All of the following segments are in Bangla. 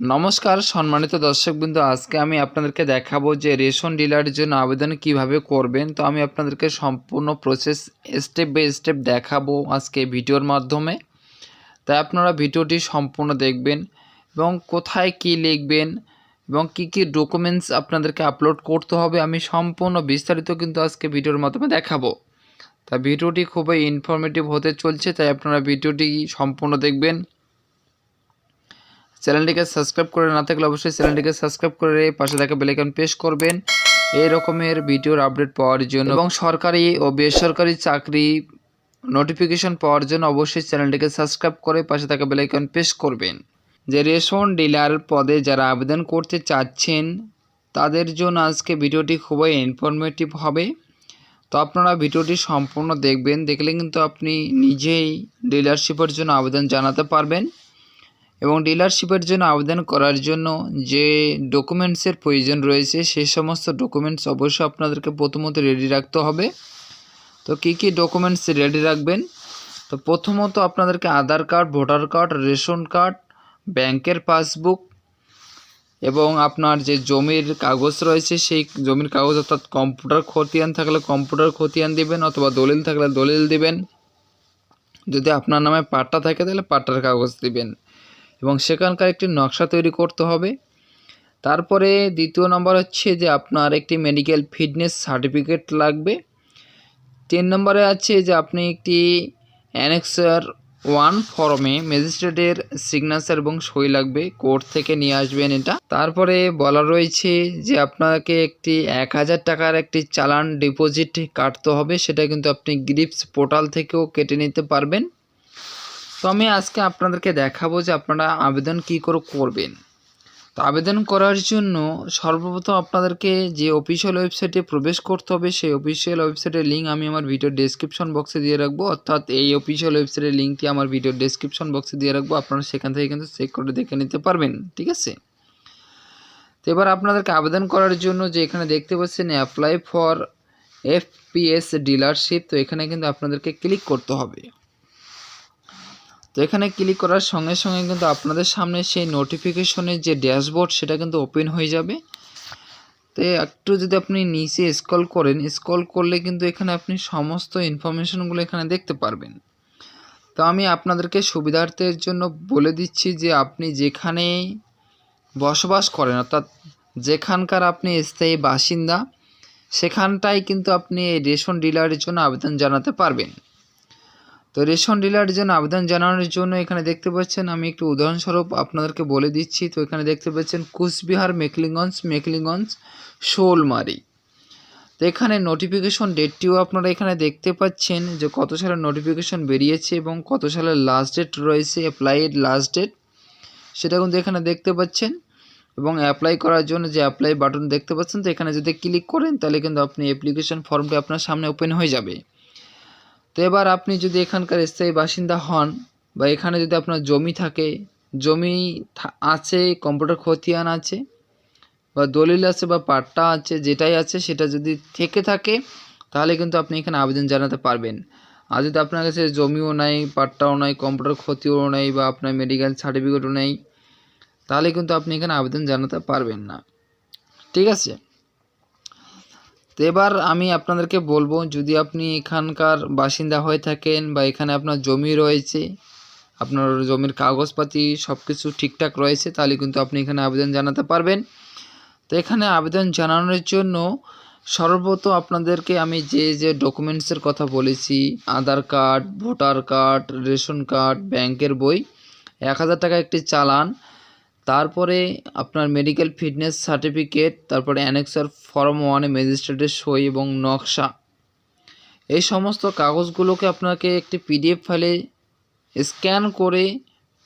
নমস্কার, সম্মানিত দর্শকবৃন্দ, আজকে আমি আপনাদেরকে দেখাবো যে রেশন ডিলারের জন্য আবেদন কীভাবে করবেন। তো আমি আপনাদেরকে সম্পূর্ণ প্রসেস স্টেপ বাই স্টেপ দেখাবো আজকে ভিডিওর মাধ্যমে। তাই আপনারা ভিডিওটি সম্পূর্ণ দেখবেন এবং কোথায় কি লিখবেন এবং কি কি ডকুমেন্টস আপনাদেরকে আপলোড করতে হবে আমি সম্পূর্ণ বিস্তারিত কিন্তু আজকে ভিডিওর মাধ্যমে দেখাবো। তা ভিডিওটি খুবই ইনফরমেটিভ হতে চলছে, তাই আপনারা ভিডিওটি সম্পূর্ণ দেখবেন। চ্যানেলটিকে সাবস্ক্রাইব করে না থাকলে অবশ্যই চ্যানেলটিকে সাবস্ক্রাইব করে পাশে থাকা বেলাইকন প্রেস করবেন। এই রকমের ভিডিওর আপডেট পাওয়ার জন্য এবং সরকারি ও বেসরকারি চাকরি নোটিফিকেশন পাওয়ার জন্য অবশ্যই চ্যানেলটিকে সাবস্ক্রাইব করে পাশে থাকা বেলাইকন প্রেস করবেন। যে রেশন ডিলার পদে যারা আবেদন করতে চাচ্ছেন, তাদের জন্য আজকে ভিডিওটি খুবই ইনফরমেটিভ হবে। তো আপনারা ভিডিওটি সম্পূর্ণ দেখবেন, দেখলে কিন্তু আপনি নিজেই ডিলারশিপের জন্য আবেদন জানাতে পারবেন। এবং ডিলারশিপের জন্য আবেদন করার জন্য যে ডকুমেন্টসের প্রয়োজন রয়েছে সেই সমস্ত ডকুমেন্টস অবশ্যই আপনাদেরকে প্রথমত রেডি রাখতে হবে। তো কী কী ডকুমেন্টস রেডি রাখবেন? তো প্রথমত আপনাদেরকে Aadhaar card, voter card, ration card, ব্যাংকের পাসবুক এবং আপনার যে জমির কাগজ রয়েছে, সেই জমির কাগজ অর্থাৎ কম্পিউটার খতিয়ান থাকলে কম্পিউটার খতিয়ান দিবেন অথবা দলিল থাকলে দলিল দিবেন। যদি আপনার নামে পাট্টা থাকে, তাহলে পাট্টার কাগজ দিবেন। এবং সেখানকার একটি নকশা তৈরি করতে হবে। তারপরে দ্বিতীয় নম্বর হচ্ছে যে আপনার একটি মেডিকেল ফিটনেস সার্টিফিকেট লাগবে। তিন নম্বরে আছে যে আপনি একটি অ্যানেক্সার ওয়ান ফর্মে ম্যাজিস্ট্রেটের সিগনেচার এবং সই লাগবে, কোর্ট থেকে নিয়ে আসবেন এটা। তারপরে বলা রয়েছে যে আপনাকে একটি এক হাজার টাকার একটি চালান ডিপোজিট কাটতে হবে, সেটা কিন্তু আপনি গ্রিপস পোর্টাল থেকেও কেটে নিতে পারবেন। তো আমি আজকে আপনাদেরকে দেখাবো যে আপনারা আবেদন কি করে করবেন। তো আবেদন করার জন্য সর্বপ্রথম আপনাদেরকে যে অফিসিয়াল ওয়েবসাইটে প্রবেশ করতে হবে, সেই অফিসিয়াল ওয়েবসাইটের লিঙ্ক আমি আমার ভিডিও ডেসক্রিপশন বক্সে দিয়ে রাখব। অর্থাৎ এই অফিসিয়াল ওয়েবসাইটের লিঙ্কটি আমার ভিডিও ডেসক্রিপশন বক্সে দিয়ে রাখব। আপনারা সেখান থেকে কিন্তু চেক করে দেখে নিতে পারবেন, ঠিক আছে? তো এবার আপনাদেরকে আবেদন করার জন্য যে এখানে দেখতে পাচ্ছেন অ্যাপ্লাই ফর এফপিএস ডিলারশিপ তো এখানে কিন্তু আপনাদেরকে ক্লিক করতে হবে। এখানে ক্লিক করার সঙ্গে সঙ্গে কিন্তু আপনাদের সামনে সেই নোটিফিকেশনের যে ড্যাশবোর্ড সেটা কিন্তু ওপেন হয়ে যাবে। তো একটু যদি আপনি নিচে স্ক্রল করেন স্ক্রল করলে কিন্তু এখানে আপনি সমস্ত ইনফরমেশনগুলো এখানে দেখতে পারবেন। তো আমি আপনাদেরকে সুবিধার্থের জন্য বলে দিচ্ছি যে আপনি যেখানে বসবাস করেন, অর্থাৎ যেখানকার আপনি স্থায়ী বাসিন্দা সেখানটাই কিন্তু আপনি এই রেশন ডিলারের জন্য আবেদন জানাতে পারবেন। তো রেশন ডিলার জন্য আবেদন জানানোর জন্য এখানে দেখতে পাচ্ছেন, আমি একটু উদাহরণস্বরূপ আপনাদেরকে বলে দিচ্ছি। তো এখানে দেখতে পাচ্ছেন, কুচবিহার মেকলিগঞ্জ মেকলিগঞ্জ, শোলমারি। তো এখানে নোটিফিকেশন ডেটটিও আপনারা এখানে দেখতে পাচ্ছেন যে কত সালের নোটিফিকেশন বেরিয়েছে এবং কত সালের লাস্ট ডেট রয়েছে অ্যাপ্লাইয়ের লাস্ট ডেট সেটা কিন্তু এখানে দেখতে পাচ্ছেন এবং অ্যাপ্লাই করার জন্য যে অ্যাপ্লাই বাটন দেখতে পাচ্ছেন, তো এখানে যদি ক্লিক করেন তাহলে কিন্তু আপনি অ্যাপ্লিকেশন ফর্মটি আপনার সামনে ওপেন হয়ে যাবে। তো এবার আপনি যদি এখানকার স্থায়ী বাসিন্দা হন বা এখানে যদি আপনার জমি থাকে, জমি আছে, কম্পিউটার খতিয়ান আছে বা দলিল আছে বা পাট্টা আছে, যেটাই আছে সেটা যদি থেকে থাকে, তাহলে কিন্তু আপনি এখানে আবেদন জানাতে পারবেন। আর যদি আপনার কাছে জমিও নাই, পাট্টাও নাই, কম্পিউটার ক্ষতিও নেই বা আপনার মেডিকেল সার্টিফিকেটও নেই, তাহলে কিন্তু আপনি এখানে আবেদন জানাতে পারবেন না। ঠিক আছে? তো এবার আমি আপনাদেরকে বলব, যদি আপনি এখানকার বাসিন্দা হয়ে থাকেন বা এখানে আপনার জমি রয়েছে, আপনার জমির কাগজপাতি সব কিছু ঠিকঠাক রয়েছে, তাহলে কিন্তু আপনি এখানে আবেদন জানাতে পারবেন। তো এখানে আবেদন জানানোর জন্য সর্বপ্রথম আপনাদেরকে আমি যে যে ডকুমেন্টসের কথা বলেছি, Aadhaar card, voter card, ration card, ব্যাংকের বই, এক হাজার টাকা একটি চালান তারপরে আপনার মেডিকেল ফিটনেস সার্টিফিকেট তারপরে অ্যানেক্সার ফর্ম ওয়ানে ম্যাজিস্ট্রেটের সই এবং নকশা। এই সমস্ত কাগজগুলোকে আপনাকে একটি পিডিএফ ফাইলে স্ক্যান করে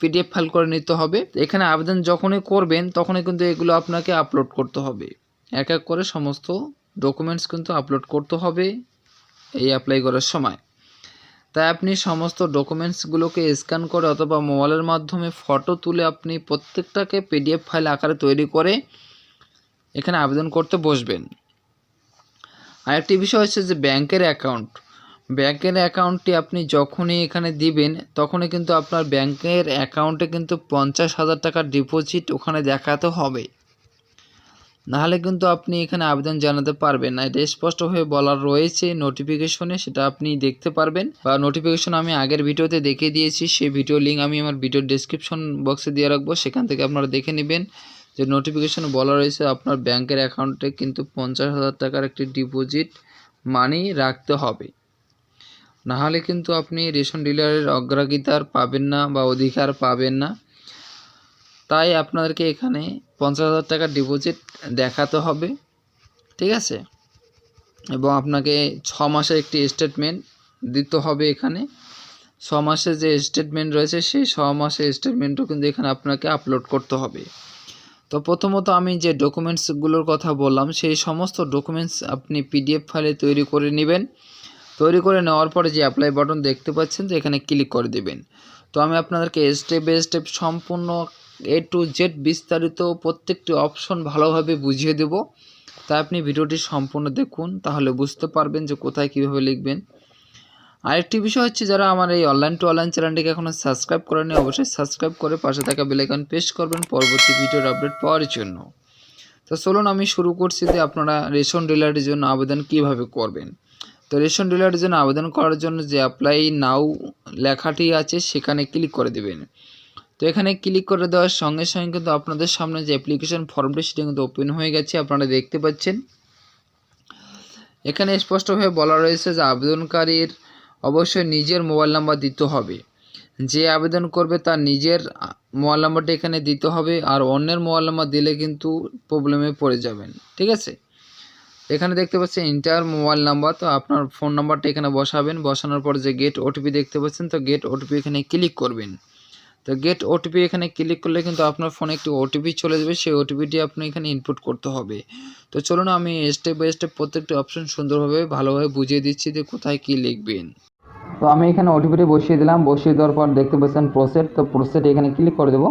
পিডিএফ ফাইল করে নিতে হবে। এখানে আবেদন যখনই করবেন, তখনই কিন্তু এগুলো আপনাকে আপলোড করতে হবে। এক এক করে সমস্ত ডকুমেন্টস কিন্তু আপলোড করতে হবে এই অ্যাপ্লাই করার সময়। তাই আপনি সমস্ত ডকুমেন্টসগুলোকে স্ক্যান করে অথবা মোবাইলের মাধ্যমে ফটো তুলে আপনি প্রত্যেকটাকে পিডিএফ ফাইল আকারে তৈরি করে এখানে আবেদন করতে বসবেন। আরেকটি বিষয় হচ্ছে যে ব্যাংকের অ্যাকাউন্ট ব্যাংকের অ্যাকাউন্টটি আপনি যখনই এখানে দিবেন, তখনই কিন্তু আপনার ব্যাংকের অ্যাকাউন্টে কিন্তু পঞ্চাশ হাজার টাকার ডিপোজিট ওখানে দেখাতে হবে। নাহলে কিন্তু আপনি এখানে আবেদন জানাতে পারবেন না। এটা স্পষ্টভাবে বলার রয়েছে। নোটিফিকেশনে সেটা আপনি দেখতে পারবেন বা নোটিফিকেশন আমি আগের ভিডিওতে দেখিয়ে দিয়েছি। সেই ভিডিও লিঙ্ক আমি আমার ভিডিওর ডিসক্রিপশন বক্সে দিয়ে রাখব। সেখান থেকে আপনারা দেখে নেবেন যে নোটিফিকেশনে বলা রয়েছে আপনার ব্যাংকের অ্যাকাউন্টে কিন্তু পঞ্চাশ হাজার টাকার একটি ডিপোজিট মানি রাখতে হবে। নাহলে কিন্তু আপনি রেশন ডিলারের অগ্রাধিকার পাবেন না বা অধিকার পাবেন না। তাই আপনাদেরকে এখানে পঞ্চাশ হাজার টাকার ডিপোজিট দেখাতে হবে, ঠিক আছে? এবং আপনাকে ছ মাসের একটি স্টেটমেন্ট দিতে হবে এখানে। ছ মাসের যে স্টেটমেন্ট রয়েছে, সেই ছ মাসের স্টেটমেন্টও কিন্তু এখানে আপনাকে আপলোড করতে হবে। তো প্রথমত আমি যে ডকুমেন্টসগুলোর কথা বললাম, সেই সমস্ত ডকুমেন্টস আপনি পিডিএফ ফাইলে তৈরি করে নেবেন। তৈরি করে নেওয়ার পরে যে অ্যাপ্লাই বাটন দেখতে পাচ্ছেন, তো এখানে ক্লিক করে দেবেন। তো আমি আপনাদেরকে স্টেপ বাই স্টেপ সম্পূর্ণ এ টু জেড বিস্তারিত প্রত্যেকটি অপশন ভালোভাবে বুঝিয়ে দেব। তাই আপনি ভিডিওটি সম্পূর্ণ দেখুন, তাহলে বুঝতে পারবেন যে কোথায় কীভাবে লিখবেন। আরেকটি বিষয় হচ্ছে, যারা আমার এই অনলাইন টু অনলাইন চ্যানেলটিকে এখনও সাবস্ক্রাইব করেনি অবশ্যই সাবস্ক্রাইব করে পাশে থাকা বেলাইকন প্রেস করবেন পরবর্তী ভিডিওর আপডেট পাওয়ার জন্য। তো চলুন আমি শুরু করছি যে আপনারা রেশন ডিলারের জন্য আবেদন কীভাবে করবেন। তো রেশন ডিলারের জন্য আবেদন করার জন্য যে অ্যাপ্লাই নাও লেখাটি আছে, সেখানে ক্লিক করে দেবেন। তো এখানে ক্লিক করে দেওয়ার সঙ্গে সঙ্গে কিন্তু আপনাদের সামনে যে অ্যাপ্লিকেশন ফর্মটি সেটা কিন্তু ওপেন হয়ে গেছে, আপনারা দেখতে পাচ্ছেন। এখানে স্পষ্টভাবে বলা রয়েছে যে আবেদনকারীর অবশ্যই নিজের মোবাইল নাম্বার দিতে হবে। যে আবেদন করবে তার নিজের মোবাইল নাম্বারটা এখানে দিতে হবে, আর অন্যের মোবাইল নাম্বার দিলে কিন্তু প্রবলেমে পড়ে যাবেন, ঠিক আছে? এখানে দেখতে পাচ্ছেন ইন্টার মোবাইল নাম্বার, তো আপনার ফোন নাম্বারটা এখানে বসাবেন। বসানোর পর যে গেট ওটিপি দেখতে পাচ্ছেন, তো গেট ওটিপি এখানে ক্লিক করবেন। তো গেট ওটিপি এখানে ক্লিক করলে কিন্তু আপনার ফোনে একটি ওটিপি চলে যাবে। সেই ওটিপিটি আপনি এখানে ইনপুট করতে হবে। তো চলুন আমি স্টেপ বাই স্টেপ প্রত্যেকটি অপশন সুন্দরভাবে, ভালোভাবে বুঝিয়ে দিচ্ছি যে কোথায় কী লিখবেন। তো আমি এখানে ওটিপিটি বসিয়ে দিলাম। বসিয়ে দেওয়ার পর দেখতে পাচ্ছেন প্রসেট তো প্রসেট এখানে ক্লিক করে দেবো।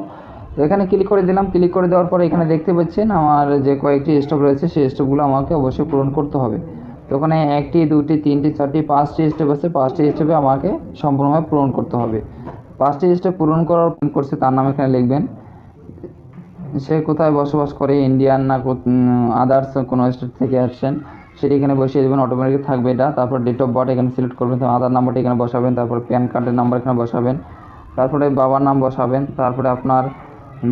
তো এখানে ক্লিক করে দিলাম। ক্লিক করে দেওয়ার পর এখানে দেখতে পাচ্ছেন আমার যে কয়েকটি স্টপ রয়েছে, সেই স্টপগুলো আমাকে অবশ্যই পূরণ করতে হবে। তো ওখানে একটি, দুটি, তিনটি, চারটি, পাঁচটি স্টেপ আছে। পাঁচটি স্টেপে আমাকে সম্পূর্ণভাবে পূরণ করতে হবে। পাঁচটি স্টেপ পূরণ করার করছে, তার নাম এখানে লিখবেন। সে কোথায় বসবাস করে ইন্ডিয়ান না আদার্স কোনো স্টেট থেকে আসছেন, সেটি এখানে বসিয়ে দেবেন অটোমেটিক থাকবে এটা। তারপর ডেট অফ বার্থ এখানে সিলেক্ট করবেন আধার নাম্বারটি এখানে বসাবেন, তারপর প্যান কার্ডের নাম্বার এখানে বসাবেন, তারপরে বাবার নাম বসাবেন, তারপরে আপনার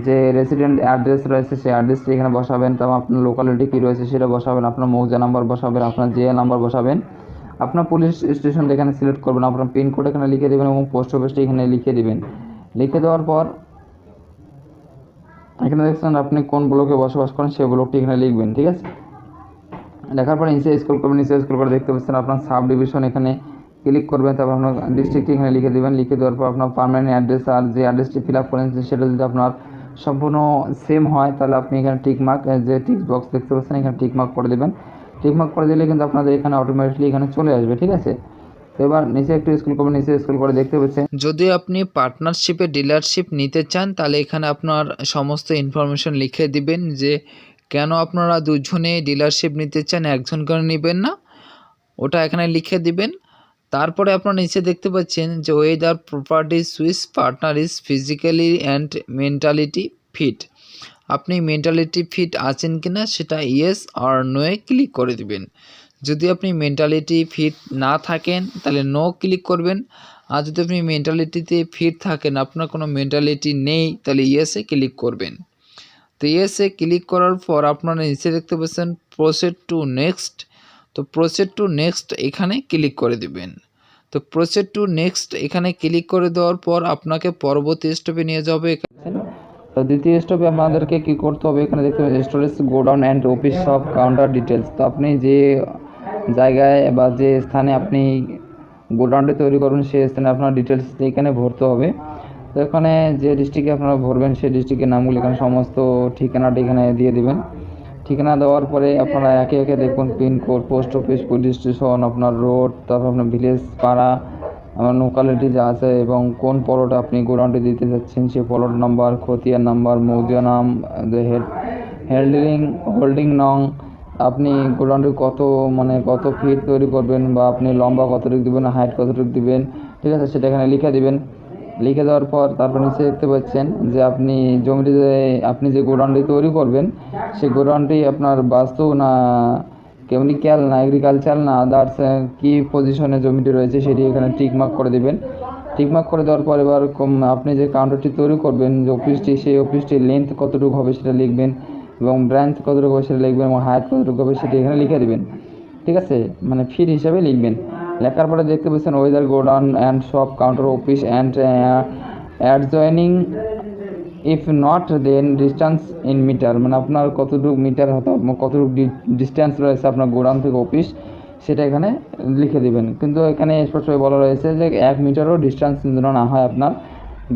যে রেসিডেন্ট অ্যাড্রেস রয়েছে, সেই অ্যাড্রেসটি এখানে বসাবেন, তারপর আপনার লোকালিটি কী রয়েছে সেটা বসাবেন, আপনার মৌজা নাম্বার বসাবেন, আপনার জে নাম্বার বসাবেন। আপনার পুলিশ স্টেশন এখানে সিলেক্ট করবেন, আপনার পিনকোড এখানে লিখে দেবেন এবং পোস্ট অফিসটি এখানে লিখে দেবেন। লিখে দেওয়ার পর, এখানে দেখছেন আপনি কোন ব্লকে বসবাস করেন, সেই ব্লকটি এখানে লিখবেন, ঠিক আছে? লেখার পর নিচে স্ক্রল করবেন, নিচে স্ক্রল করে দেখতে পাচ্ছেন আপনার সাব ডিভিশন এখানে ক্লিক করবেন, তারপর আপনার ডিস্ট্রিক্টটি এখানে লিখে দেবেন। লিখে দেওয়ার পর আপনার পারমানেন্ট অ্যাড্রেস আর যে অ্যাড্রেসটি ফিল আপ করেন, সেটা যদি আপনার সম্পূর্ণ সেম হয়, তাহলে আপনি এখানে টিকমার্ক যে টিক বক্স দেখতে পাচ্ছেন, এখানে টিক মার্ক করে দেবেন। টিক মার্ক করে দিলে কিন্তু আপনাদের এখানে অটোমেটিকলি এখানে চলে আসবে, ঠিক আছে? তো এবার নিচে একটু স্কুল করবেন, নিচে স্কুল করে দেখতে পাচ্ছেন। যদি আপনি পার্টনারশিপে ডিলারশিপ নিতে চান, তাহলে এখানে আপনার সমস্ত ইনফরমেশন লিখে দিবেন যে, কেন আপনারা দুজনে ডিলারশিপ নিতে চান একজন করে নেবেন না? ওটা এখানে লিখে দিবেন। তারপরে আপনারা নিচে দেখতে পাচ্ছেন যে whether property swiss partner is physically and mentality fit আপনি মেন্টালিটি ফিট আছেন কি না সেটা ইয়েস আর নোয়ে ক্লিক করে দিবেন। যদি আপনি মেন্টালিটি ফিট না থাকেন, তাহলে নো ক্লিক করবেন। আর যদি আপনি মেন্টালিটিতে ফিট থাকেন, আপনার কোনো মেন্টালিটি নেই, তাহলে ইয়েসে ক্লিক করবেন। তো ইয়েসে ক্লিক করার পর আপনারা নিচে দেখতে পাচ্ছেন প্রসেড টু নেক্সট তো প্রসেড টু নেক্সট এখানে ক্লিক করে দিবেন। তো প্রসেড টু নেক্সট এখানে ক্লিক করে দেওয়ার পর আপনাকে পরবর্তী স্টেপে নিয়ে যাবে। তো দ্বিতীয় স্টেপে আপনাদেরকে কী করতে হবে? এখানে দেখতে পাচ্ছেন storage godown and office of counter details তো আপনি যে জায়গায় বা যে স্থানে আপনি গোডাউনটি তৈরি করবেন, সেই স্থানে আপনার ডিটেলস এখানে ভরতে হবে। তো এখানে যে ডিস্ট্রিক্টে আপনারা ভরবেন, সেই ডিস্ট্রিক্টের নামগুলো এখানে সমস্ত ঠিকানাটি এখানে দিয়ে দেবেন। ঠিকানা দেওয়ার পরে আপনারা একে একে দেখুন, pincode, post office, police station, আপনার রোড, তারপর আপনার ভিলেজ পাড়া আমার লোকালিটি যা আছে এবং কোন পলটা আপনি গোডাউনটি দিতে যাচ্ছেন সেই পলট নাম্বার খতিয়ান নাম্বার, মৌদিয়া নাম হেড হেল্ডিং হোল্ডিং নং, আপনি গোডাউনটি কত মানে কত ফিট তৈরি করবেন বা আপনি লম্বা কতটুকু দিবেন হাইট কতটুকু দিবেন, ঠিক আছে সেটা এখানে লিখে দেবেন। লিখে দেওয়ার পর তারপর নিচে দেখতে পাচ্ছেন যে আপনি জমিটি যে আপনি যে গোডাউনটি তৈরি করবেন, সেই গোডাউনটি আপনার বাস্তু না কেমিক্যাল না এগ্রিকালচার না আদার্স কী পজিশনে জমিটি রয়েছে সেটি এখানে টিকমার্ক করে দেবেন। টিকমার্ক করে দেওয়ার পর এবার আপনি যে কাউন্টারটি তৈরি করবেন, যে অফিসটি সেই অফিসটির লেন্থ কতটুকু হবে সেটা লিখবেন এবং ব্রাঞ্চ কতটুকু হবে সেটা লিখবেন এবং হাইট কতটুকু হবে সেটি এখানে লিখে দেবেন। ঠিক আছে? মানে ফিট হিসাবে লিখবেন। লেখার পরে দেখতে পাচ্ছেন whether godown and shop counter office and adjoining if not then distance in meter মানে আপনার কতটুকু মিটার হতো কতটুকু ডিস্টেন্স রয়েছে আপনার গোডাউন থেকে অফিস সেটা এখানে লিখে দিবেন। কিন্তু এখানে স্পষ্টভাবে বলা রয়েছে যে এক মিটারও ডিস্টেন্স যেন না হয় আপনার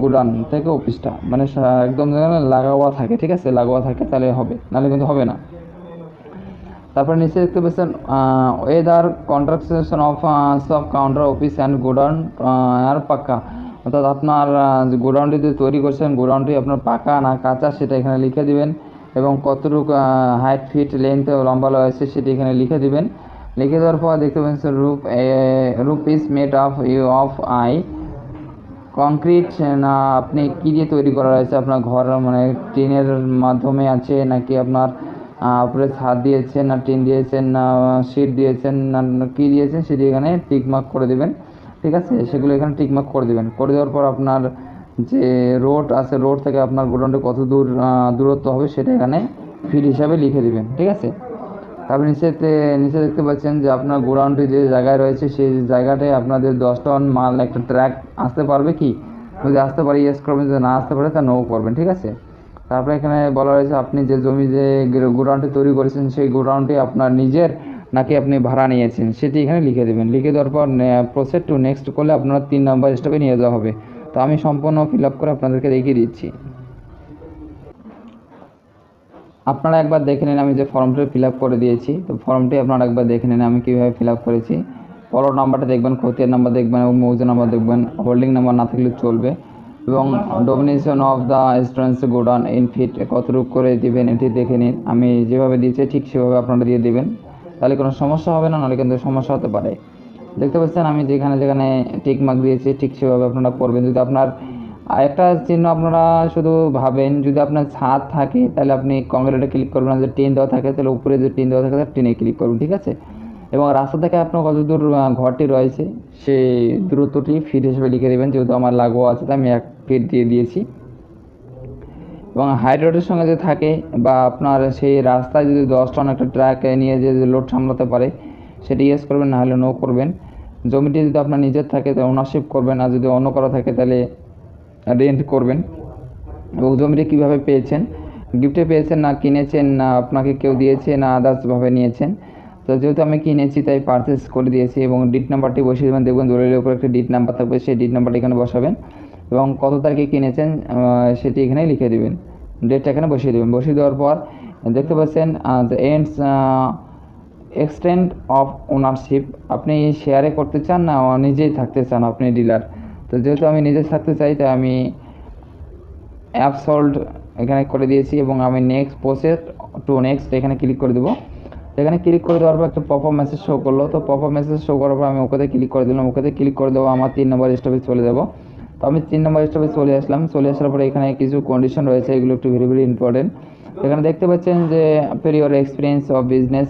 গোডাউন থেকে অফিসটা মানে একদম লাগাওয়া থাকে, ঠিক আছে? লাগোয়া থাকে, তাহলে হবে। নাহলে কিন্তু হবে না। তারপরে নিচে দেখতে পাচ্ছেন whether construction of shop counter office and godown আর পাক্কা। অর্থাৎ আপনার গোডাউনটি যে তৈরি করছেন, গোডাউনটি আপনার পাকা না কাঁচা সেটা এখানে লিখে দিবেন এবং কতটুকু হাইট ফিট লেন্থ লম্বা রয়েছে সেটি এখানে লিখে দিবেন। লিখে দেওয়ার পর দেখতে পাচ্ছেন roof roof is made of U of I concrete না, আপনি কী দিয়ে তৈরি করা রয়েছে আপনার ঘর মানে টিনের মাধ্যমে আছে নাকি আপনার উপরে ছাদ দিয়েছেন না টিন দিয়েছেন না শিট দিয়েছেন না কী দিয়েছেন সেটি এখানে টিক মার্ক করে দেবেন। ঠিক আছে? সেগুলো এখানে টিক মার্ক করে দেবেন। করে দেওয়ার পর আপনার যে রোড আছে, রোড থেকে আপনার গোডাউনটা কত দূর দূরত্ব হবে সেটা এখানে ফিট হিসাবে লিখে দেবেন, ঠিক আছে? তারপর নিচেতে নিচে দেখতে পাচ্ছেন যে আপনার গোডাউনটি যে জায়গায় রয়েছে, সেই জায়গাটায় আপনাদের দশ টন মাল একটা ট্র্যাক আসতে পারবে কি? যদি আসতে পারে ইয়েস করবেন, যদি না আসতে পারে, তা নো করবেন, ঠিক আছে? তারপরে এখানে বলা রয়েছে আপনি যে জমি যে গোডাউনটি তৈরি করেছেন, সেই গোডাউনটি আপনার নিজের নাকি আপনি ভাড়া নিয়েছেন? সেটি এখানে লিখে দেবেন। লিখে দেওয়ার পর প্রসেড টু নেক্সট করলে আপনার তিন নম্বর স্টেপে নিয়ে যাওয়া হবে। তো আমি সম্পূর্ণ ফিল করে আপনাদেরকে দেখিয়ে দিচ্ছি। আপনারা একবার দেখে নিন আমি যে ফর্মটি ফিল করে দিয়েছি। তো ফর্মটি আপনারা একবার দেখে নিন আমি কীভাবে ফিল করেছি। পরের নাম্বারটা দেখবেন খতিয়ান নাম্বার দেখবেন এবং মৌজা নাম্বার দেখবেন। হোল্ডিং নাম্বার না থাকলে চলবে। এবং dimension of the students godown in feet কতটুকু করে দিবেন এটি দেখে নিন। আমি যেভাবে দিয়েছি ঠিক সেভাবে আপনারা দিয়ে দেবেন। তাহলে কোনো সমস্যা হবে না, নাহলে কিন্তু সমস্যা হতে পারে। দেখতে পাচ্ছেন, আমি যেখানে যেখানে টিক মার্ক দিয়েছি, ঠিক সেভাবে আপনারা করবেন যদি আপনার একটা চিহ্ন আপনারা শুধু ভাবেন, যদি আপনার ছাদ থাকে, তাহলে আপনি কংক্রিটে ক্লিক করবেন যদি টিন দেওয়া থাকে, তাহলে উপরে যে টিন দেওয়া থাকে তাহলে টিনে ক্লিক করুন ঠিক আছে? এবং রাস্তা থেকে আপনার কত দূর ঘরটি রয়েছে, সেই দূরত্বটি ফিট হিসেবে লিখে দেবেন, যেহেতু আমার লাগোয়া আছে, তাই আমি এক ফিট দিয়ে দিয়েছি। এবং হাই রোডের সঙ্গে যে থাকে বা আপনার সেই রাস্তায় যদি দশ টন একটা ট্রাক নিয়ে যে লোড সামলাতে পারে, সেটি ইয়েস করবেন না হলে নো করবেন। জমিটি যদি আপনার নিজের থাকে তাহলে ওনারশিপ করবেন, আর যদি অন্য করা থাকে, তাহলে রেন্ট করবেন। এবং জমিটি কীভাবে পেয়েছেন? গিফটে পেয়েছেন না কিনেছেন, না আপনাকে কেউ দিয়েছে, না আদার্সভাবে নিয়েছেন? তো যেহেতু আমি কিনেছি, তাই পারচেস করে দিয়েছি এবং ডিট নাম্বারটি বসিয়ে দেবেন। দেখবেন দলিলের উপর একটা ডিট নাম্বার থাকবে, সেই ডিট নাম্বারটি এখানে বসাবেন। এবং কত তারিখে কিনেছেন সেটি এখানে লিখে দেবেন। ডেটটা এখানে বসিয়ে দেবেন। বসিয়ে দেওয়ার পর দেখতে পাচ্ছেন এন্ডস এক্সটেন্ড অফ ওনারশিপ আপনি শেয়ারে করতে চান না নিজেই থাকতে চান আপনি ডিলার তো যেহেতু আমি নিজে থাকতে চাই, তাই আমি অ্যাপ সল্ড এখানে করে দিয়েছি এবং আমি নেক্সট প্রসেস টু নেক্সট এখানে ক্লিক করে দেবো। এখানে ক্লিক করে দেওয়ার পর একটা পপ আপ মেসেজ শো করল। তো পপ আপ মেসেজ শো করার পর আমি ওকেতে ক্লিক করে দিলাম। ওকেতে ক্লিক করে দেবো আমার তিন নম্বর স্টপে চলে যাব। আমি তিন নম্বর স্টপে চলে আসলাম। চলে আসার পরে এখানে কিছু কন্ডিশন রয়েছে, এগুলো একটু ভেরি ভেরি ইম্পর্টেন্ট এখানে দেখতে পাচ্ছেন যে পেরিয়র এক্সপিরিয়েন্স অফ বিজনেস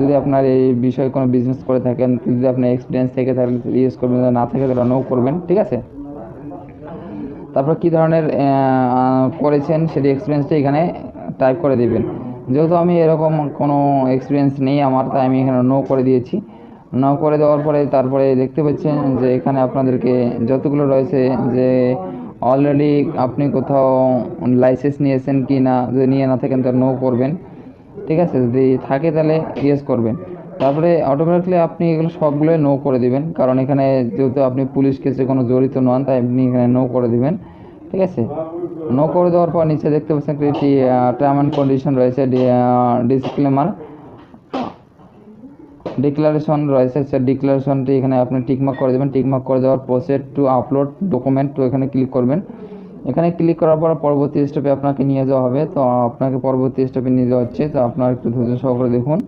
যদি আপনার এই বিষয়ে কোনো বিজনেস করে থাকেন, যদি আপনার এক্সপিরিয়েন্স থেকে তাহলে ইউজ করবেন না থাকে, তাহলে নো করবেন, ঠিক আছে? তারপর কী ধরনের করেছেন সেটি এক্সপিরিয়েন্সটা এখানে টাইপ করে দেবেন। যেহেতু আমি এরকম কোনো এক্সপিরিয়েন্স নেই আমার, তাই আমি এখানে নো করে দিয়েছি। নো করে দেওয়ার পরে তারপরে দেখতে পাচ্ছেন যে এখানে আপনাদেরকে যতগুলো রয়েছে যে অলরেডি আপনি কোথাও লাইসেন্স নিয়েছেন কি না, যদি নিয়ে না থাকেন তাহলে নো করবেন। ঠিক আছে, যদি থাকে তাহলে ইয়েস করবেন। তারপরে অটোমেটিকলি আপনি এগুলো সবগুলোই নো করে দিবেন, কারণ এখানে যেহেতু আপনি পুলিশ কেসে কোনো জড়িত নন, তাই আপনি এখানে নো করে দিবেন। ঠিক আছে? নো করে দেওয়ার পর নিচে দেখতে পাচ্ছেন একটি টার্ম অ্যান্ড কন্ডিশন রয়েছে ডিসক্লেমার ডিক্লারেশন রয়েছে সে ডিক্লারেশনটি এখানে আপনি টিকমার্ক করে দেবেন। টিকমার্ক করে দেওয়ার প্রসেড টু আপলোড ডকুমেন্ট তো এখানে ক্লিক করবেন। এখানে ক্লিক করার পর পরবর্তী স্টেপে আপনাকে নিয়ে যাওয়া হবে। তো আপনাকে পরবর্তী স্টেপে নিয়ে যাওয়া হচ্ছে। তো আপনার একটু ধৈর্য সহকারে দেখুন।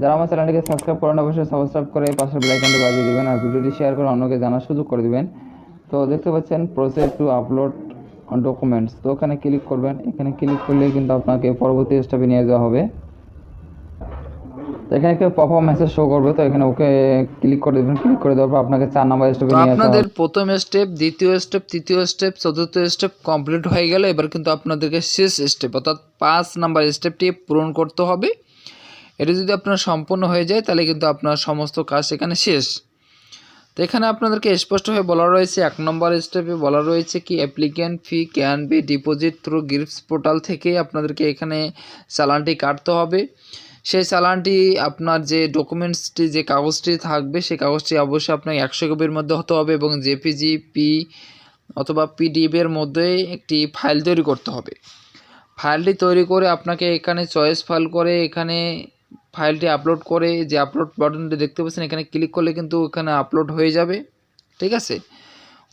যারা আমার চ্যানেলটিকে সাবস্ক্রাইব করেন, অবশ্যই সাবস্ক্রাইব করে পাশের বেলাইকনটি বাজিয়ে দেবেন আর ভিডিওটি শেয়ার করে অন্যকে জানার সুযোগ করে দেবেন। তো দেখতে পাচ্ছেন প্রসেস টু আপলোড ডকুমেন্টস তো ওখানে ক্লিক করবেন। এখানে ক্লিক করলে কিন্তু আপনাকে পরবর্তী স্টেপে নিয়ে যাওয়া হবে। এখানে একটা পপ আপ মেসেজ শো করবে তো এখানে ওকে ক্লিক করে দেবেন ক্লিক করে দেওয়ার পর আপনাকে চার নাম্বার স্টেপে নিয়ে আপনাদের প্রথম স্টেপ দ্বিতীয় স্টেপ তৃতীয় স্টেপ চতুর্থ স্টেপ কমপ্লিট হয়ে গেল এবার কিন্তু আপনাদেরকে শেষ স্টেপ অর্থাৎ পাঁচ নাম্বার স্টেপটি পূরণ করতে হবে। এটা যদি আপনার সম্পূর্ণ হয়ে যায় তাহলে কিন্তু আপনার সমস্ত কাজ এখানে শেষ। তো এখানে আপনাদেরকে স্পষ্টভাবে বলা রয়েছে এক নম্বর স্টেপে বলা রয়েছে কি applicant fee can be deposit through gifts portal থেকে আপনাদেরকে এখানে চালানটি কাটতে হবে। সেই চালানটি আপনার যে ডকুমেন্টসটি, যে কাগজটি থাকবে, সেই কাগজটি অবশ্যই আপনার একশো কপির মধ্যে হতে হবে এবং জেপিজি, পি অথবা পিডিএফের মধ্যে একটি ফাইল তৈরি করতে হবে। ফাইলটি তৈরি করে আপনাকে এখানে চয়েস ফাইল করে এখানে ফাইলটি আপলোড করে যে আপলোড বাটনটি দেখতে পাচ্ছেন, এখানে ক্লিক করলে কিন্তু এখানে আপলোড হয়ে যাবে। ঠিক আছে?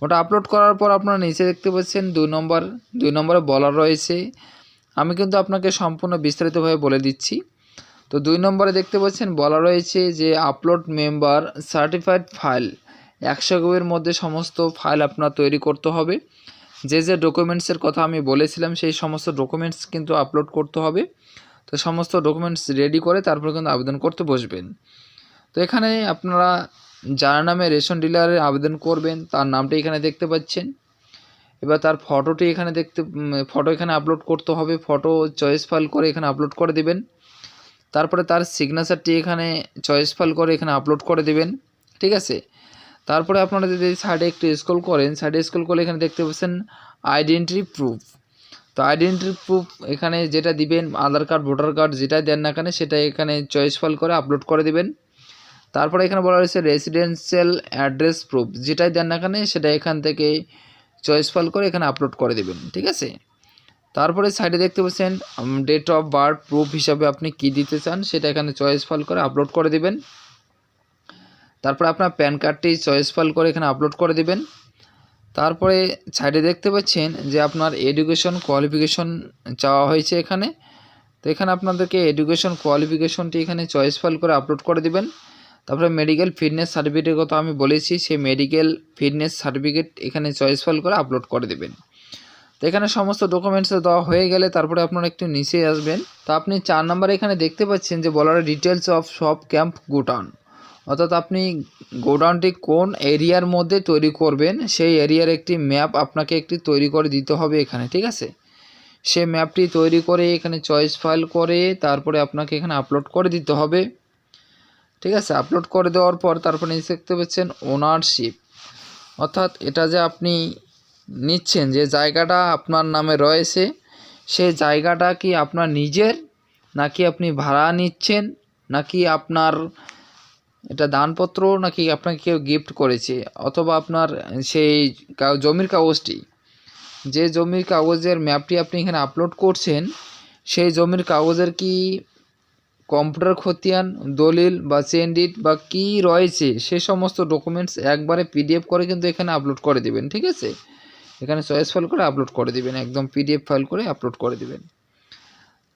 ওটা আপলোড করার পর আপনারা নিচে দেখতে পাচ্ছেন দুই নম্বর, দুই নম্বরে বলা রয়েছে। আমি কিন্তু আপনাকে সম্পূর্ণ বিস্তারিতভাবে বলে দিচ্ছি। তো দুই নম্বরে দেখতে পাচ্ছেন, বলা রয়েছে যে আপলোড মেম্বার সার্টিফাইড ফাইল একশো কপির মধ্যে সমস্ত ফাইল আপনার তৈরি করতে হবে। যে যে ডকুমেন্টসের কথা আমি বলেছিলাম, সেই সমস্ত ডকুমেন্টস কিন্তু আপলোড করতে হবে। তো সমস্ত ডকুমেন্টস রেডি করে তারপর কিন্তু আবেদন করতে বসবেন। তো এখানে আপনারা যার নামে রেশন ডিলারে আবেদন করবেন, তার নামটা এখানে দেখতে পাচ্ছেন। এবার তার ফটোটি এখানে দেখতে ফটো এখানে আপলোড করতে হবে। ফটো চয়েস ফাইল করে এখানে আপলোড করে দেবেন। তারপরে তার সিগনেচারটি এখানে চয়েস ফাইল করে এখানে আপলোড করে দেবেন, ঠিক আছে? তারপরে আপনারা যদি সাইডে একটু স্ক্রল করেন সাইডে স্ক্রল করলে এখানে দেখতে পাচ্ছেন আইডেন্টি প্রুফ তো আইডেন্টি প্রুফ এখানে যেটা দিবেন, আধার কার্ড ভোটার কার্ড যেটাই দেন না কেন, সেটা এখানে চয়েস ফাইল করে আপলোড করে দেবেন। তারপরে এখানে বলা হয়েছে রেসিডেন্সিয়াল অ্যাড্রেস প্রুফ যেটাই দেন না কেন, সেটা এখান থেকে চয়েস ফাইল করে এখানে আপলোড করে দেবেন, ঠিক আছে? তারপরে সাইডে দেখতে পাচ্ছেন ডেট অফ বার্থ প্রুফ হিসাবে আপনি কি দিতে চান সেটা এখানে চয়েস ফল করে আপলোড করে দেবেন। তারপরে আপনার প্যান কার্ডটি চয়েস ফল করে এখানে আপলোড করে দেবেন। তারপরে সাইডে দেখতে পাচ্ছেন যে আপনার এডুকেশন কোয়ালিফিকেশন চাওয়া হয়েছে এখানে। তো এখানে আপনাদেরকে এডুকেশন কোয়ালিফিকেশনটি এখানে চয়েস ফল করে আপলোড করে দিবেন। তারপরে মেডিকেল ফিটনেস সার্টিফিকেটের কথা আমি বলেছি, সেই মেডিকেল ফিটনেস সার্টিফিকেট এখানে চয়েস ফল করে আপলোড করে দেবেন। তো এখানে সমস্ত ডকুমেন্টস দেওয়া হয়ে গেলে তারপরে আপনারা একটু নিচে আসবেন। তো আপনি চার নম্বরে এখানে দেখতে পাচ্ছেন যে বলার details of shop camp godown অর্থাৎ আপনি গোডাউনটি কোন এরিয়ার মধ্যে তৈরি করবেন, সেই এরিয়ার একটি ম্যাপ আপনাকে একটি তৈরি করে দিতে হবে এখানে, ঠিক আছে? সে ম্যাপটি তৈরি করে এখানে চয়েস ফাইল করে, তারপরে আপনাকে এখানে আপলোড করে দিতে হবে। ঠিক আছে? আপলোড করে দেওয়ার পর তারপরে দেখতে পাচ্ছেন ওনারশিপ অর্থাৎ এটা যে আপনি নিচ্ছেন যে জায়গাটা আপনার নামে রয়েছে, সেই জায়গাটা কি আপনার নিজের, নাকি আপনি ভাড়া নিচ্ছেন, নাকি আপনার এটা দানপত্র, নাকি আপনাকে কেউ গিফট করেছে, অথবা আপনার সেই জমির কাগজটি? যে জমির কাগজের ম্যাপটি আপনি এখানে আপলোড করছেন, সেই জমির কাগজের কি কম্পিউটার খতিয়ান, দলিল বা চেন্ডিট বা কি রয়েছে, সে সমস্ত ডকুমেন্টস একবারে পিডিএফ করে কিন্তু এখানে আপলোড করে দেবেন, ঠিক আছে? এখানে চয়েস ফাইল করে আপলোড করে দিবেন, একদম পিডিএফ ফাইল করে আপলোড করে দিবেন।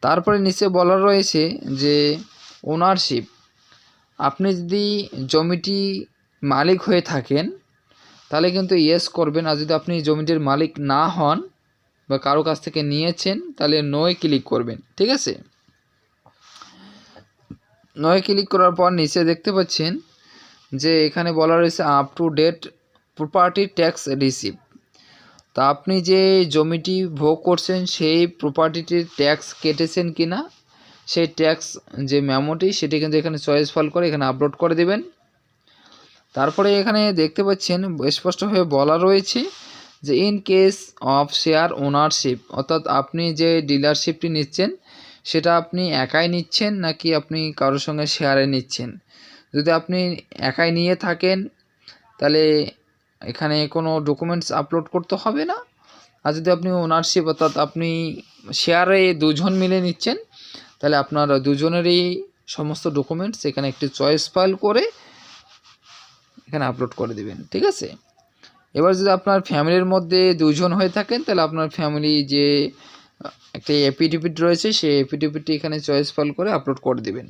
তারপরে নিচে বলা রয়েছে যে ওনারশিপ আপনি যদি জমিটি মালিক হয়ে থাকেন, তাহলে কিন্তু ইয়েস করবেন, আর যদি আপনি জমিটির মালিক না হন বা কারও কাছ থেকে নিয়েছেন, তাহলে নয় ক্লিক করবেন, ঠিক আছে? নয় ক্লিক করার পর নিচে দেখতে পাচ্ছেন যে, এখানে বলা রয়েছে up to date property tax receive তা আপনি যে জমিটি ভোগ করছেন, সেই প্রপার্টিটির ট্যাক্স কেটেছেন কি না? সেই ট্যাক্স যে মেমোটি সেটি কিন্তু এখানে চয়েস ফল করে এখানে আপলোড করে দেবেন। তারপরে এখানে দেখতে পাচ্ছেন, স্পষ্টভাবে বলা রয়েছে যে in case of share ownership অর্থাৎ আপনি যে ডিলারশিপটি নিচ্ছেন, সেটা আপনি একাই নিচ্ছেন নাকি আপনি কারোর সঙ্গে শেয়ারে নিচ্ছেন? যদি আপনি একাই নিয়ে থাকেন, তাহলে এখানে কোনো ডকুমেন্টস আপলোড করতে হবে না। আর যদি আপনি ওনারশিপ অর্থাৎ আপনি শেয়ারে দুজন মিলে নিচ্ছেন, তাহলে আপনার দুজনেরই সমস্ত ডকুমেন্টস এখানে একটি চয়েস ফাইল করে এখানে আপলোড করে দেবেন, ঠিক আছে? এবার যদি আপনার ফ্যামিলির মধ্যে দুজন হয়ে থাকেন, তাহলে আপনার ফ্যামিলি যে, একটা এপিডিপিট রয়েছে, সেই এপিডিপিটি এখানে চয়েস ফাইল করে আপলোড করে দেবেন।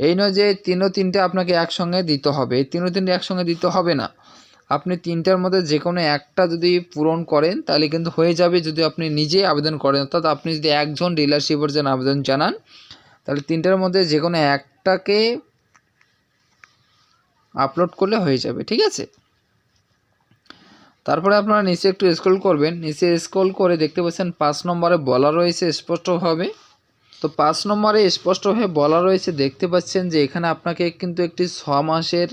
এই নয় যে তিনও তিনটে আপনাকে একসঙ্গে দিতে হবে। তিনও তিনটে একসঙ্গে দিতে হবে না। আপনি তিনটার মধ্যে যে কোনো একটা যদি পূরণ করেন, তাহলে কিন্তু হয়ে যাবে যদি আপনি নিজেই আবেদন করেন। অর্থাৎ আপনি যদি একজন ডিলারশিপের জন্য আবেদন জানান, তাহলে তিনটার মধ্যে যে কোনো একটাকে আপলোড করলে হয়ে যাবে, ঠিক আছে? তারপরে আপনারা নিচে একটু স্ক্রল করবেন। নিচে স্ক্রল করে দেখতে পাচ্ছেন পাঁচ নম্বরে বলা রয়েছে স্পষ্টভাবে। তো পাঁচ নম্বরে স্পষ্টভাবে বলা রয়েছে, দেখতে পাচ্ছেন যে এখানে আপনাকে কিন্তু একটি ছ মাসের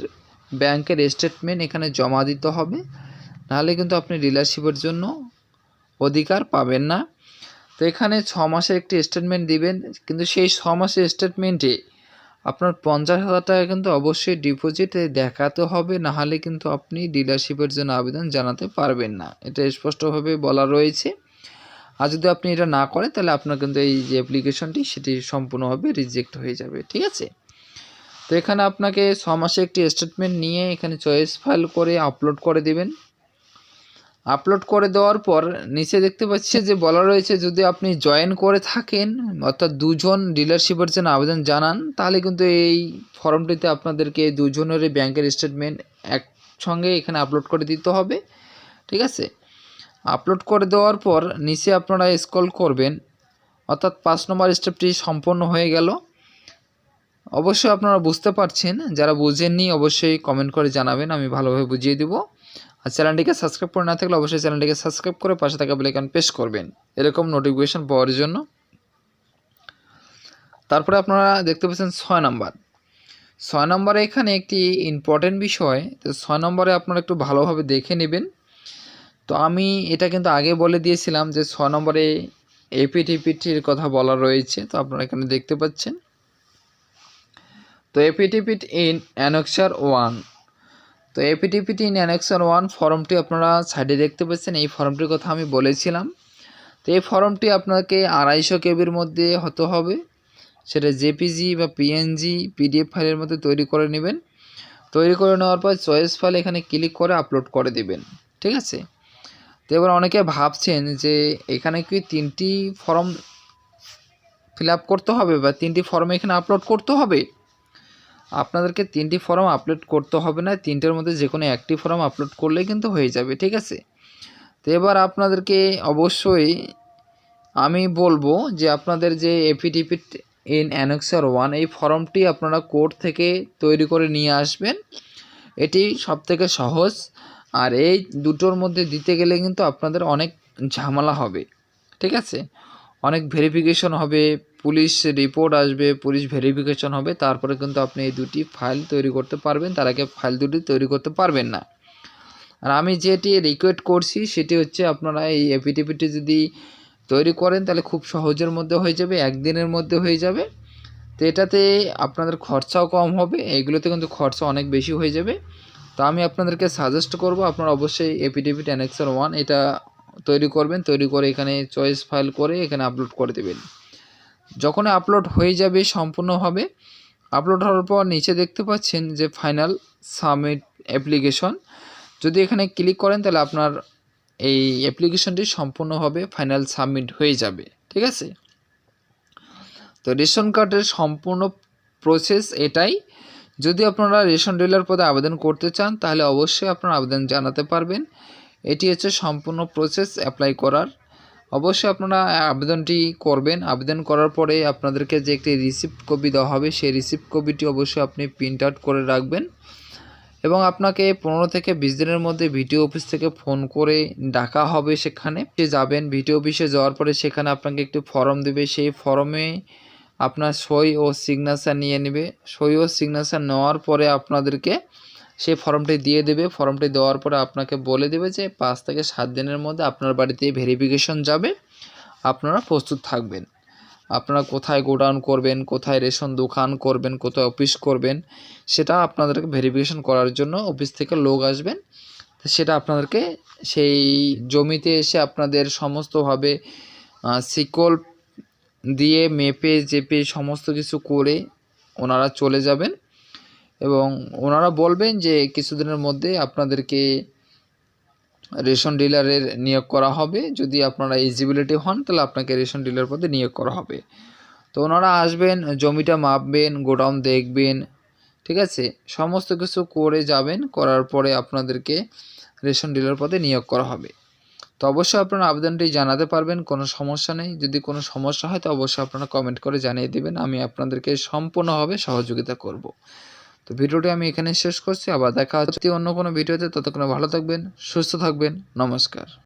ব্যাংকের স্টেটমেন্ট এখানে জমা দিতে হবে। নাহলে কিন্তু আপনি ডিলারশিপের জন্য অধিকার পাবেন না। তো এখানে ছ মাসের একটি স্টেটমেন্ট দিবেন, কিন্তু সেই ছ মাসের স্টেটমেন্টে আপনার পঞ্চাশ হাজার টাকা কিন্তু অবশ্যই ডিপোজিটে দেখাতে হবে, নাহলে কিন্তু আপনি ডিলারশিপের জন্য আবেদন জানাতে পারবেন না। এটা স্পষ্টভাবে বলা রয়েছে। আর যদি আপনি এটা না করেন, তাহলে আপনার কিন্তু এই যে অ্যাপ্লিকেশনটি সেটি সম্পূর্ণভাবে রিজেক্ট হয়ে যাবে, ঠিক আছে? তো এখানে আপনাকে ছ মাসে একটি স্টেটমেন্ট নিয়ে এখানে চয়েস ফাইল করে আপলোড করে দিবেন। আপলোড করে দেওয়ার পর নিচে দেখতে পাচ্ছি যে বলা রয়েছে, যদি আপনি জয়েন করে থাকেন, অর্থাৎ দুজন ডিলারশিপের জন্য আবেদন জানান, তাহলে কিন্তু এই ফর্মটিতে আপনাদেরকে দুজনেরই ব্যাংকের স্টেটমেন্ট একসঙ্গে এখানে আপলোড করে দিতে হবে। ঠিক আছে? আপলোড করে দেওয়ার পর নিচে আপনারা স্ক্রল করবেন, অর্থাৎ পাঁচ নম্বর স্টেপটি সম্পন্ন হয়ে গেল। অবশ্যই আপনারা বুঝতে পারছেন। যারা বুঝেননি, অবশ্যই কমেন্ট করে জানাবেন, আমি ভালোভাবে বুঝিয়ে দেবো। আর চ্যানেলটিকে সাবস্ক্রাইব করে না থাকলে অবশ্যই চ্যানেলটিকে সাবস্ক্রাইব করে পাশে থাকা বেলাইকন প্রেস করবেন। এরকম নোটিফিকেশন পাওয়ার জন্য। তারপরে আপনারা দেখতে পাচ্ছেন ছয় নম্বর। ছয় নম্বরে এখানে একটি ইম্পর্টেন্ট বিষয়। তো ছয় নম্বরে আপনারা একটু ভালোভাবে দেখে নেবেন। তো আমি এটা কিন্তু আগে বলে দিয়েছিলাম যে ছ নম্বরে এপিটিপিটির কথা বলা রয়েছে। তো আপনারা এখানে দেখতে পাচ্ছেন। তো এপিটিপিট ইন অ্যানক্সার ওয়ান তো এপিটিপিটি ইন অ্যানেক্সার ওয়ান ফর্মটি আপনারা সাইডে দেখতে পাচ্ছেন, এই ফর্মটির কথা আমি বলেছিলাম। তো এই ফর্মটি আপনাকে আড়াইশো কেবির মধ্যে হতে হবে। সেটা জেপিজি বা পিএনজি, পিডিএফ ফাইলের মধ্যে তৈরি করে নেবেন। তৈরি করে নেওয়ার পর চয়েস ফাইল এখানে ক্লিক করে আপলোড করে দিবেন, ঠিক আছে? তো এবার অনেকে ভাবছেন যে এখানে কি তিনটি ফর্ম ফিল করতে হবে বা তিনটি ফর্ম এখানে আপলোড করতে হবে? আপনাদেরকে তিনটি ফর্ম আপলোড করতে হবে না, তিনটের মধ্যে যে কোনো একটি ফর্ম আপলোড করলে কিন্তু হয়ে যাবে, ঠিক আছে? তো এবার আপনাদেরকে অবশ্যই আমি বলব যে আপনাদের যে এপিডিপিট ইন অ্যানেক্সার ওয়ান এই ফর্মটি আপনারা কোর্ট থেকে তৈরি করে নিয়ে আসবেন। এটি সবথেকে সহজ, আর এই দুটোর মধ্যে দিতে গেলে কিন্তু আপনাদের অনেক ঝামেলা হবে, ঠিক আছে? অনেক ভেরিফিকেশন হবে পুলিশ রিপোর্ট আসবে, পুলিশ ভেরিফিকেশন হবে, তারপরে কিন্তু আপনি এই দুটি ফাইল তৈরি করতে পারবেন, তার আগে ফাইল দুটি তৈরি করতে পারবেন না। আর আমি যেটি রিকোয়েস্ট করছি, সেটি হচ্ছে আপনারা এই এপিটিপিটি যদি তৈরি করেন, তাহলে খুব সহজের মধ্যে হয়ে যাবে, একদিনের মধ্যে হয়ে যাবে। তো এটাতে আপনাদের খরচাও কম হবে, এগুলোতে কিন্তু খরচা অনেক বেশি হয়ে যাবে। তো আমি আপনাদেরকে সাজেস্ট করব, আপনারা অবশ্যই এপিডিপি অ্যানেক্সার ওয়ান এটা তৈরি করবেন, তৈরি করে এখানে চয়েস ফাইল করে এখানে আপলোড করে দেবেন। যখন আপলোড হয়ে যাবে সম্পূর্ণভাবে আপলোড হওয়ার পর নিচে দেখতে পাচ্ছেন যে ফাইনাল সাবমিট অ্যাপ্লিকেশন যদি এখানে ক্লিক করেন তাহলে আপনার এই অ্যাপ্লিকেশনটি সম্পূর্ণভাবে ফাইনাল সাবমিট হয়ে যাবে, ঠিক আছে? তো রেশন কার্ডের সম্পূর্ণ প্রসেস এটাই। যদি আপনারা রেশন ডিলার পদে আবেদন করতে চান, তাহলে অবশ্যই আপনারা আবেদন জানাতে পারবেন। এটি হচ্ছে সম্পূর্ণ প্রসেস অ্যাপ্লাই করার অবশ্যই আপনারা আবেদনটি করবেন। আবেদন করার পরে আপনাদেরকে যে একটি রিসিপ্ট কপি দেওয়া হবে, সেই রিসিপ্ট কপিটি অবশ্যই আপনি প্রিন্ট আউট করে রাখবেন। এবং আপনাকে পনেরো থেকে বিশ দিনের মধ্যে ভিডিও অফিস থেকে ফোন করে ডাকা হবে সেখানে। যাবেন ভিডিও অফিসে যাওয়ার পরে সেখানে আপনাকে একটি ফর্ম দেবে। সেই ফর্মে আপনার সই ও সিগনেচার নিয়ে নেবে। সই ও সিগনেচার নেওয়ার পরে আপনাদেরকে সেই ফর্মটি দিয়ে দেবে। ফর্মটি দেওয়ার পরে আপনাকে বলে দেবে যে পাঁচ থেকে সাত দিনের মধ্যে আপনার বাড়িতে ভেরিফিকেশন যাবে। আপনারা প্রস্তুত থাকবেন। আপনারা কোথায় গোডাউন করবেন, কোথায় রেশন দোকান করবেন, কোথায় অফিস করবেন, সেটা আপনাদেরকে ভেরিফিকেশন করার জন্য অফিস থেকে লোক আসবেন। সেটা আপনাদেরকে সেই জমিতে এসে আপনাদের সমস্তভাবে শিকল দিয়ে মেপে জেপে সমস্ত কিছু করে ওনারা চলে যাবেন। এবং ওনারা বলবেন যে কিছুদিনের মধ্যে আপনাদেরকে রেশন ডিলারের নিয়োগ করা হবে। যদি আপনারা এলিজিবিলিটি হন, তাহলে আপনাকে রেশন ডিলার পদে নিয়োগ করা হবে। তো ওনারা আসবেন, জমিটা মাপবেন, গোডাউন দেখবেন, ঠিক আছে? সমস্ত কিছু করে যাবেন, করার পরে আপনাদেরকে রেশন ডিলার পদে নিয়োগ করা হবে। তো অবশ্যই আপনারা আবেদনটি জানাতে পারবেন, কোনো সমস্যা নেই। যদি কোনো সমস্যা হয়, তো অবশ্যই আপনারা কমেন্ট করে জানিয়ে দেবেন, আমি আপনাদেরকে সম্পূর্ণভাবে সহযোগিতা করব। তো ভিডিওটি আমি এখানে শেষ করছি, আবার দেখা হচ্ছে অন্য কোনো ভিডিওতে, ততক্ষণ ভালো থাকবেন, সুস্থ থাকবেন, নমস্কার।